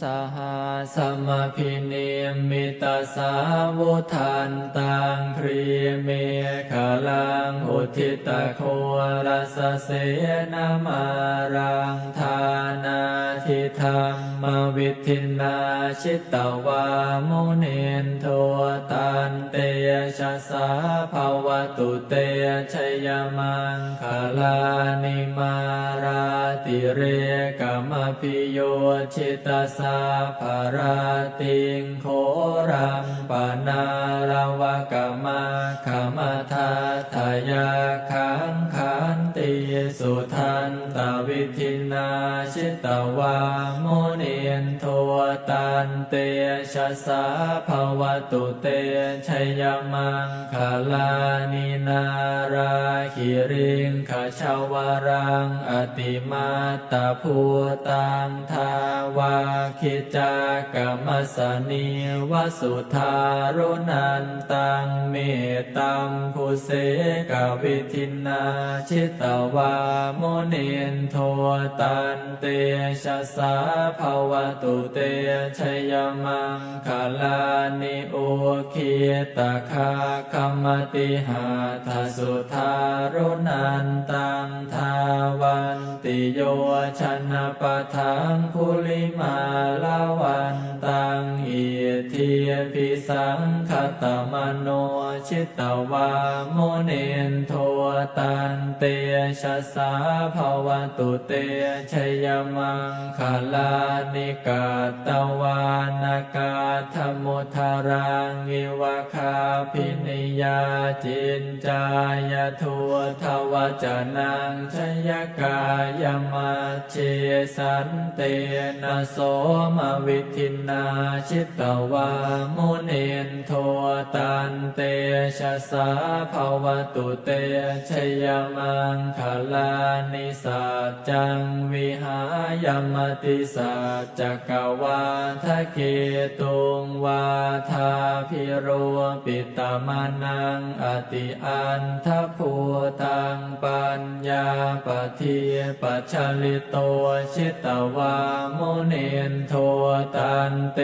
สหา สมพิเนมิตาสาวุทันตังครีเมฆลังอุทิตโครัสเสนามารังทานาทิธรรมวิทินาชิตตวามุเนนโทตันเตชะสาภาวตุเตชยมังคลานิมาราติเรกมพิโยชิตาสาภาราติงโครังปนาราวกมาขมทาทายาขังขันติสุทันตวิทินาชิตวาโมเนนโทตันเตชะสาภวตุเตชยมังคลานินารา คิริงขชาวรัง อติมาตาภูตังทาวาคิจากรรมสนีวสุธารุนันตังเมตัมภูเสกวิทินาชิตวาโมเนนโทตันเตชะสาภาวตุเตชยมังคลานิโอคิตาคาคมติหาทสุธารุนันตังทาวันติโยชนะปะทังคุลิมาลาวันตังอิเทียพิสังคตมโนชิตวาโมเนนโทตันเตชะสาภาวตุเตชยมังคลานิกาตวานากาธมุทารังอิวะคาพินิยาจินจายทัวทวจนังชยกายมัจเชสันเตนะโสมวิทินาชิตวามุเนนโทตันเตชะสาภาวตุเตชยมังคลานิสัจจังวิหายมติสัจจกวาทะเกตุงวาทาพิโรปิตามานังอติอันทภูตังปัญญาปเทียปัจฉลิโตชิตวาโมเนนโทตันเต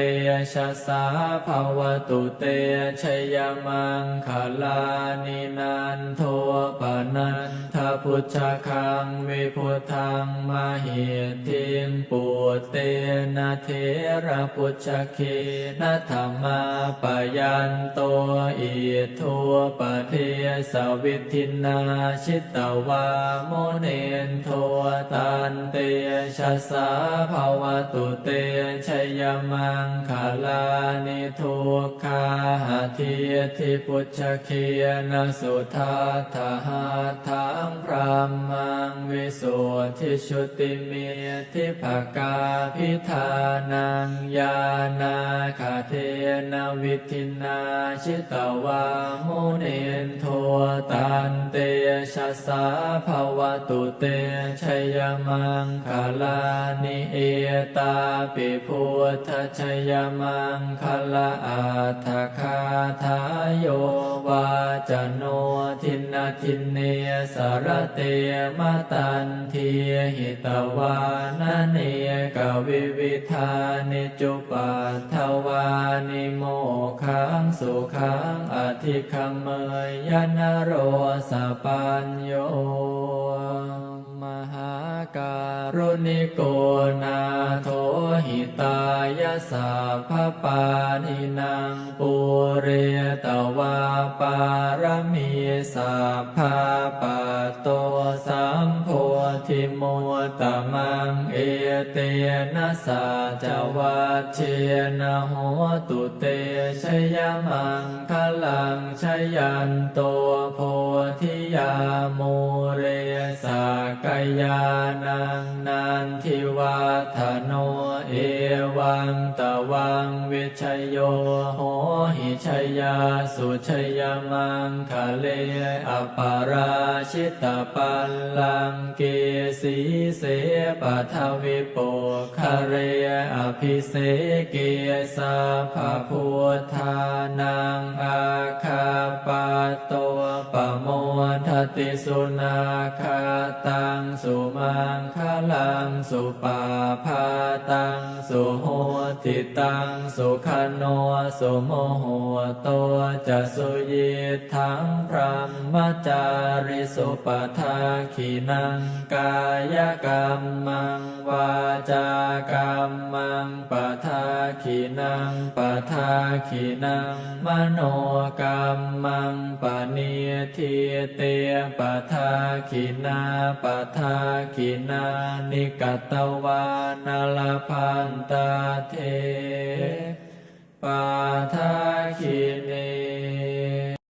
ชะสาภาวตุเตชยมังคลานินันโทปนัน พุชคังวิพุทธังมาหิทิงปุตเตนะเทระพุชเคนะธรรมาปยันโตอิทัวปเทสวิทินาชิตวาโมเนนโทตันเตชะสาภาวตุเตชยมังคาลานิทุกขาหาทิทิพุชเคนะสุทาทหมังวิสุท ธิชุติเมทิภกาพิธานังยานาคาเทนวิทินาชิตวาโมเนนโทตันเตชะสาภาวตุเตชยมังคลานิเอตาปิพุทธชยมังคลาอัฏฐคาทายโยวาจโนทินาทินเนสารเตมตันทีหิตวานเนกวิวิธานิจุปัฏฐวานิโมขังสุขังอธิคัมเมยยนโรสปัญโยมหาการุณิโกนาโทหิตายาสาพปานินางปุเรตวาปารมีสาภาปโตสัมโพ ทิมุตตมังเอเตนะสาจวัชเชนะโหตุเตชยมังคลังชยันโตโพธิยาโมเรสากยานัง วิชยโยโหหิชยาสุชยมังคะเลอปาราชิตปัลลังเกสีเสปะทวิปุคะเรอภิเสเกสาภาพุทธานังอาคาปโต ปโมทติสุนาคาตังสุมามังคลังสุปาพาตังสุโหติตังสุขโนสุโมโหตัวจะสุยิทังพรหมจาริสุปทาขีนังกายกรรมังวาจากรรมังปทาขีนังปทาขีนังมโนกรรมังปณิทิเตปทาขีนาปทาขีนานิกตวานาลพันตาเทปะทาคินี